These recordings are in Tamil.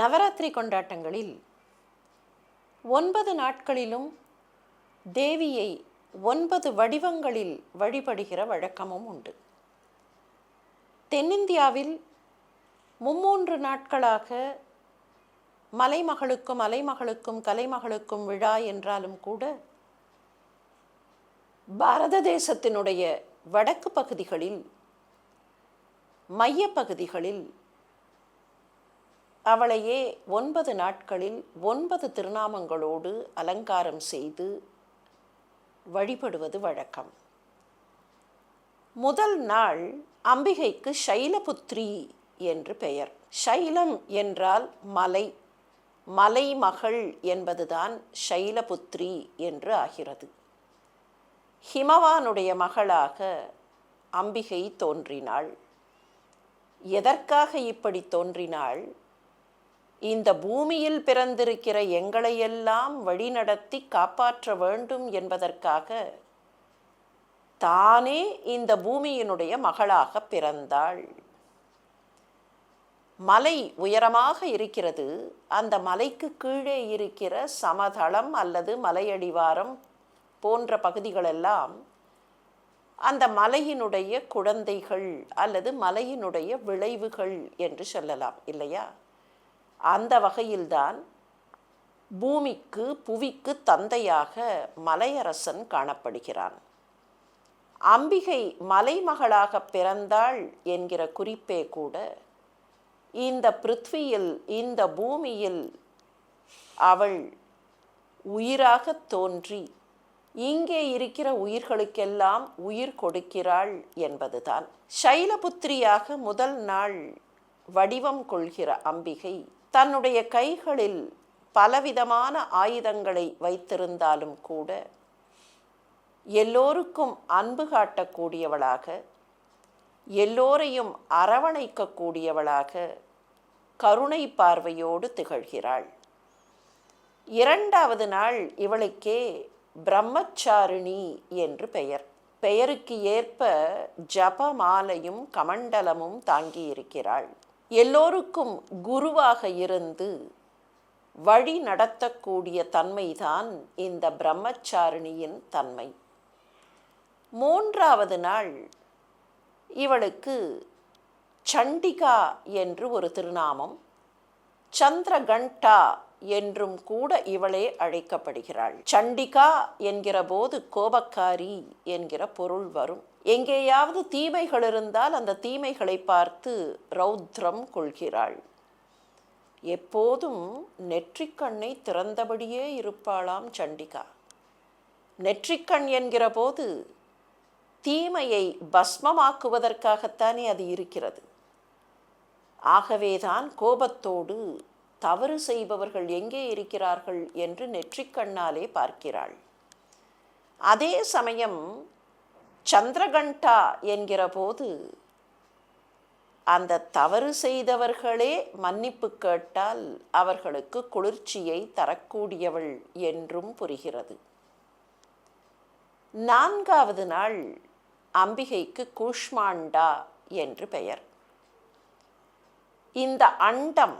நவராத்திரி கொண்டாட்டங்களில் ஒன்பது நாட்களிலும் தேவியை ஒன்பது வடிவங்களில் வழிபடுகிற வழக்கமும் உண்டு. தென்னிந்தியாவில் மும்மூன்று நாட்களாக மலைமகளுக்கும் அலைமகளுக்கும் கலைமகளுக்கும் விழா என்றாலும் கூட பாரத தேசத்தினுடைய வடக்கு பகுதிகளில் மையப்பகுதிகளில் அவளையே ஒன்பது நாட்களில் ஒன்பது திருநாமங்களோடு அலங்காரம் செய்து வழிபடுவது வழக்கம். முதல் நாள் அம்பிகைக்கு சைலபுத்ரி என்று பெயர். சைலம் என்றால் மலை மலைமகள் என்பதுதான் சைலபுத்ரி என்று ஆகிறது. ஹிமவானுடைய மகளாக அம்பிகை தோன்றினாள். எதற்காக இப்படி தோன்றினாள்? இந்த பூமியில் பிறந்திருக்கிற எங்களையெல்லாம் வழிநடத்தி காப்பாற்ற வேண்டும் என்பதற்காக தானே இந்த பூமியினுடைய மகளாக பிறந்தாள். மலை உயரமாக இருக்கிறது. அந்த மலைக்கு கீழே இருக்கிற சமதளம் அல்லது மலையடிவாரம் போன்ற பகுதிகளெல்லாம் அந்த மலையினுடைய குழந்தைகள் அல்லது மலையினுடைய விளைவுகள் என்று சொல்லலாம் இல்லையா? அந்த வகையில்தான் பூமிக்கு புவிக்கு தந்தையாக மலையரசன் காணப்படுகிறான். அம்பிகை மலைமகளாக பிறந்தாள் என்கிற குறிப்பே கூட இந்த பிருத்வியில் இந்த பூமியில் அவள் உயிராக தோன்றி இங்கே இருக்கிற உயிர்களுக்கெல்லாம் உயிர் கொடுக்கிறாள் என்பதுதான். சைலபுத்திரியாக முதல் நாள் வடிவம் கொள்கிற அம்பிகை தன்னுடைய கைகளில் பலவிதமான ஆயுதங்களை வைத்திருந்தாலும் கூட எல்லோருக்கும் அன்பு காட்டக்கூடியவளாக எல்லோரையும் அரவணைக்கக்கூடியவளாக கருணை பார்வையோடு திகழ்கிறாள். இரண்டாவது நாள் இவளுக்கே பிரம்மச்சாரிணி என்று பெயர். பெயருக்கு ஏற்ப ஜபமாலையும் கமண்டலமும் தாங்கியிருக்கிறாள். எல்லோருக்கும் குருவாக இருந்து வழி நடத்தக்கூடிய தன்மைதான் இந்த பிரம்மச்சாரிணியின் தன்மை. மூன்றாவது நாள் இவளுக்கு சண்டிகா என்று ஒரு திருநாமம் சந்திரகண்டா என்றும் கூட இவளே அழைக்கப்படுகிறாள். சண்டிகா என்கிற போது கோபக்காரி என்கிற பொருள் வரும். எங்கேயாவது தீமைகள் இருந்தால் அந்த தீமைகளை பார்த்து ரௌத்ரம் கொள்கிறாள். எப்போதும் நெற்றிக்கண்ணை திறந்தபடியே இருப்பாளாம் சண்டிகா. நெற்றிக்கண் என்கிற போது தீமையை பஸ்மமாக்குவதற்காகத்தானே அது இருக்கிறது. ஆகவேதான் கோபத்தோடு தவறு செய்பவர்கள் எங்கே இருக்கிறார்கள் என்று நெற்றிக்கண்ணாலே பார்க்கிறாள். அதே சமயம் சந்திரகண்டா என்கிற போது அந்த தவறு செய்தவர்களே மன்னிப்பு கேட்டால் அவர்களுக்கு குளிர்ச்சியை தரக்கூடியவள் என்றும் புரிகிறது. நான்காவது நாள் அம்பிகைக்கு கூஷ்மாண்டா என்று பெயர். இந்த அண்டம்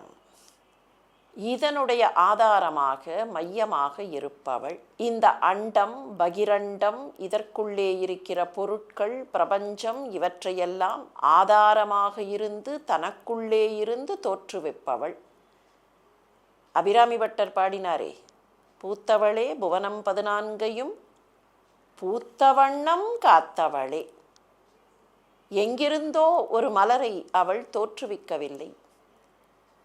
இதனுடைய ஆதாரமாக மையமாக இருப்பவள். இந்த அண்டம் பகிரண்டம் இதற்குள்ளே இருக்கிற பொருட்கள் பிரபஞ்சம் இவற்றையெல்லாம் ஆதாரமாக இருந்து தனக்குள்ளே இருந்து தோற்றுவிப்பவள் அபிராமி பட்டர் பாடினாரே பூத்தவளே புவனம் பதினான்கையும் பூத்தவண்ணம் காத்தவளே. எங்கிருந்தோ ஒரு மலரை அவள் தோற்றுவிக்கவில்லை.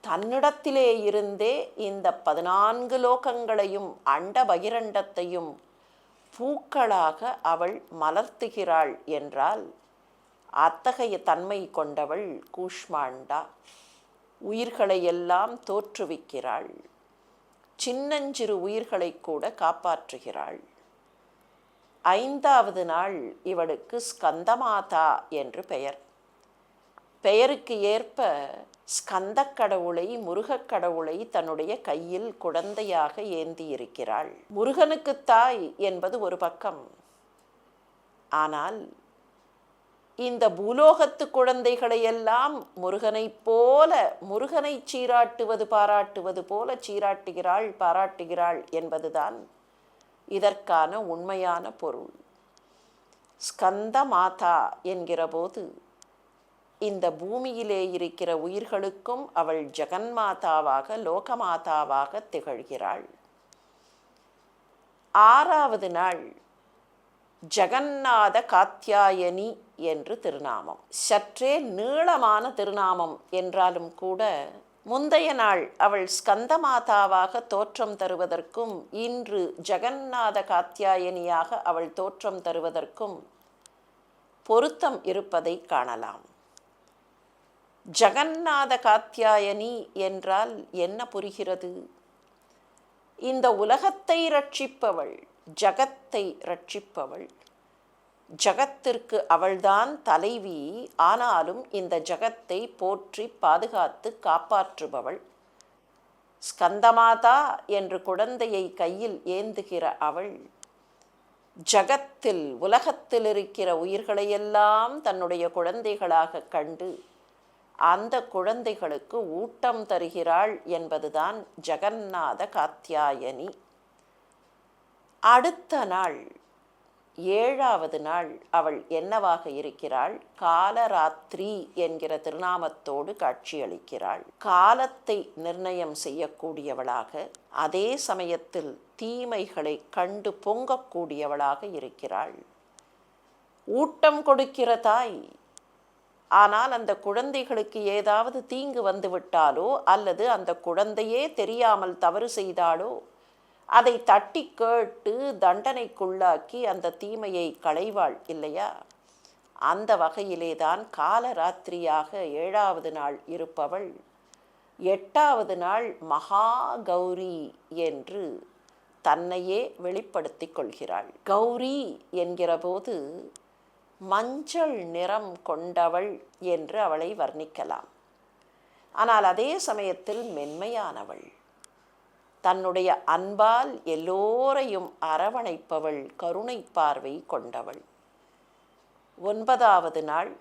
தன்னிடத்திலே இருந்தே இந்த பதினான்கு லோகங்களையும் அண்ட பகிரண்டத்தையும் பூக்களாக அவள் மலர்த்துகிறாள் என்றால் அத்தகைய தன்மை கொண்டவள் கூஷ்மாண்டா. உயிர்களை எல்லாம் தோற்றுவிக்கிறாள். சின்னஞ்சிறு உயிர்களை கூட காப்பாற்றுகிறாள். ஐந்தாவது நாள் இவளுக்கு ஸ்கந்தமாதா என்று பெயர். பெயருக்கு ஏற்ப ஸ்கந்தக் கடவுளை முருகக் கடவுளை தன்னுடைய கையில் குழந்தையாக ஏந்தியிருக்கிறாள். முருகனுக்கு தாய் என்பது ஒரு பக்கம். ஆனால் இந்த பூலோகத்து குழந்தைகளை எல்லாம் முருகனைப் போல முருகனை சீராட்டுவது பாராட்டுவது போல சீராட்டுகிறாள் பாராட்டுகிறாள் என்பதுதான் இதற்கான உண்மையான பொருள். ஸ்கந்த மாதா என்கிறபோது இந்த பூமியிலே இருக்கிற உயிர்களுக்கும் அவள் ஜெகன்மாதாவாக லோகமாதாவாக திகழ்கிறாள். ஆறாவது நாள் ஜெகநாத காத்தியாயனி என்று திருநாமம். சற்றே நீளமான திருநாமம் என்றாலும் கூட முந்தைய நாள் அவள் ஸ்கந்தமாதாவாக தோற்றம் தருவதற்கும் இன்று ஜெகநாத காத்தியாயனியாக அவள் தோற்றம் தருவதற்கும் பொருத்தம் இருப்பதை காணலாம். ஜகநாத காத்தியாயனி என்றால் என்ன புரிகிறது? இந்த உலகத்தை ரட்சிப்பவள் ஜகத்தை ரட்சிப்பவள் ஜகத்திற்கு அவள்தான் தலைவி. ஆனாலும் இந்த ஜகத்தை போற்றி பாதுகாத்து காப்பாற்றுபவள். ஸ்கந்தமாதா என்று குழந்தையை கையில் ஏந்துகிற அவள் ஜகத்தில் உலகத்தில் இருக்கிற உயிர்களையெல்லாம் தன்னுடைய குழந்தைகளாக கண்டு அந்த குழந்தைகளுக்கு ஊட்டம் தருகிறாள் என்பதுதான் ஜெகநாத காத்தியாயனி அடுத்த நாள் ஏழாவது நாள் அவள் என்னவாக இருக்கிறாள்? காலராத்திரி என்கிற திருநாமத்தோடு காட்சியளிக்கிறாள். காலத்தை நிர்ணயம் செய்யக்கூடியவளாக அதே சமயத்தில் தீமைகளை கண்டு பொங்கக்கூடியவளாக இருக்கிறாள். ஊட்டம் கொடுக்கிற தாய் ஆனால் அந்த குழந்தைகளுக்கு ஏதாவது தீங்கு வந்துவிட்டாலோ அல்லது அந்த குழந்தையே தெரியாமல் தவறு செய்தாலோ அதை தட்டி கேட்டு தண்டனைக்குள்ளாக்கி அந்த தீமையை களைவாள் இல்லையா? அந்த வகையிலே தான் காலராத்திரியாக ஏழாவது நாள் இருப்பவள். எட்டாவது நாள் மகா கௌரி என்று தன்னையே வெளிப்படுத்திக் கொள்கிறாள். கௌரி என்கிற போது மஞ்சள் நிறம் கொண்டவள் என்று அவளை வர்ணிக்கலாம். ஆனால் அதே சமயத்தில் மென்மையானவள். தன்னுடைய அன்பால் எல்லோரையும் அரவணைப்பவள் கருணை பார்வை கொண்டவள். ஒன்பதாவது நாள்.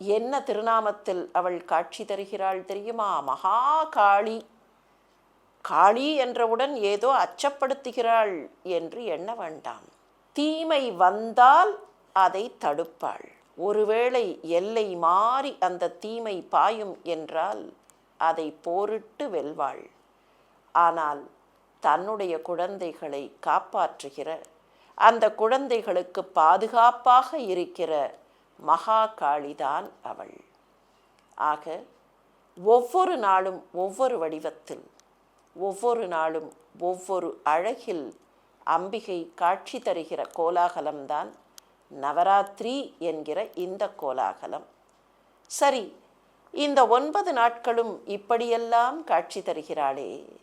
என்ன திருநாமத்தில் அவள் காட்சி தருகிறாள் தெரியுமா? மகா காளி. காளி என்றவுடன் ஏதோ அச்சப்படுத்துகிறாள் என்று எண்ண வேண்டாம். தீமை வந்தால் அதை தடுப்பாள். ஒருவேளை எல்லை மாறி அந்த தீமை பாயும் என்றால் அதை போரிட்டு வெல்வாள். ஆனால் தன்னுடைய குழந்தைகளை காப்பாற்றுகிற அந்த குழந்தைகளுக்கு பாதுகாப்பாக இருக்கிற மகா காளிதான் அவள். ஆக ஒவ்வொரு நாளும் ஒவ்வொரு வடிவத்தில் ஒவ்வொரு நாளும் ஒவ்வொரு அழகில் அம்பிகை காட்சி தருகிற கோலாகலம்தான் நவராத்திரி என்கிற இந்த கோலாகலம். சரி இந்த ஒன்பது நாட்களும் இப்படியெல்லாம் காட்சி தருகிறாளே.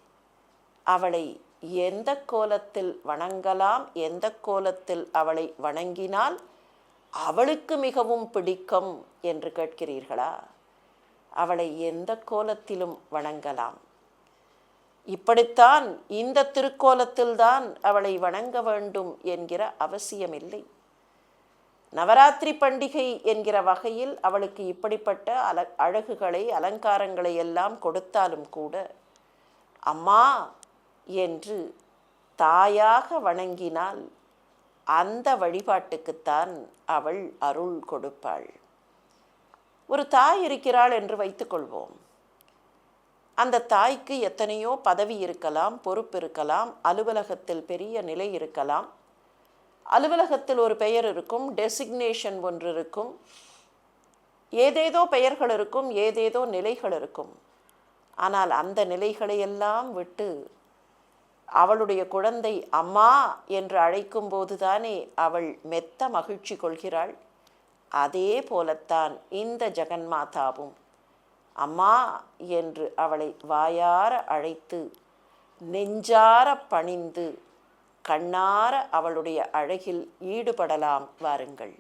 அவளை எந்த கோலத்தில் வணங்கலாம் எந்த கோலத்தில் அவளை வணங்கினால் அவளுக்கு மிகவும் பிடிக்கும் என்று கேட்கிறீர்களா? அவளை எந்த கோலத்திலும் வணங்கலாம். இப்படித்தான் இந்த திருக்கோலத்தில்தான் அவளை வணங்க வேண்டும் என்கிற அவசியமில்லை. நவராத்திரி பண்டிகை என்கிற வகையில் அவளுக்கு இப்படிப்பட்ட அல அழகுகளை அலங்காரங்களை எல்லாம் கொடுத்தாலும் கூட அம்மா என்று தாயாக வணங்கினால் அந்த வழிபாட்டுக்குத்தான் அவள் அருள் கொடுப்பாள். ஒரு தாய் இருக்கிறாள் என்று வைத்துக்கொள்வோம். அந்த தாய்க்கு எத்தனையோ பதவி இருக்கலாம் பொறுப்பு இருக்கலாம் அலுவலகத்தில் பெரிய நிலை இருக்கலாம். அலுவலகத்தில் ஒரு பெயர் இருக்கும் டெசிக்னேஷன் ஒன்று இருக்கும். ஏதேதோ பெயர்கள் இருக்கும் ஏதேதோ நிலைகள் இருக்கும். ஆனால் அந்த நிலைகளையெல்லாம் விட்டு அவளுடைய குழந்தை அம்மா என்று அழைக்கும் போதுதானே அவள் மெத்த மகிழ்ச்சி கொள்கிறாள். அதே போலத்தான் இந்த ஜெகன்மாதாவும். அம்மா என்று அவளை வாயார அழைத்து நெஞ்சார பணிந்து கண்ணார அவளுடைய அழகில் ஈடுபடலாம் வாருங்கள்.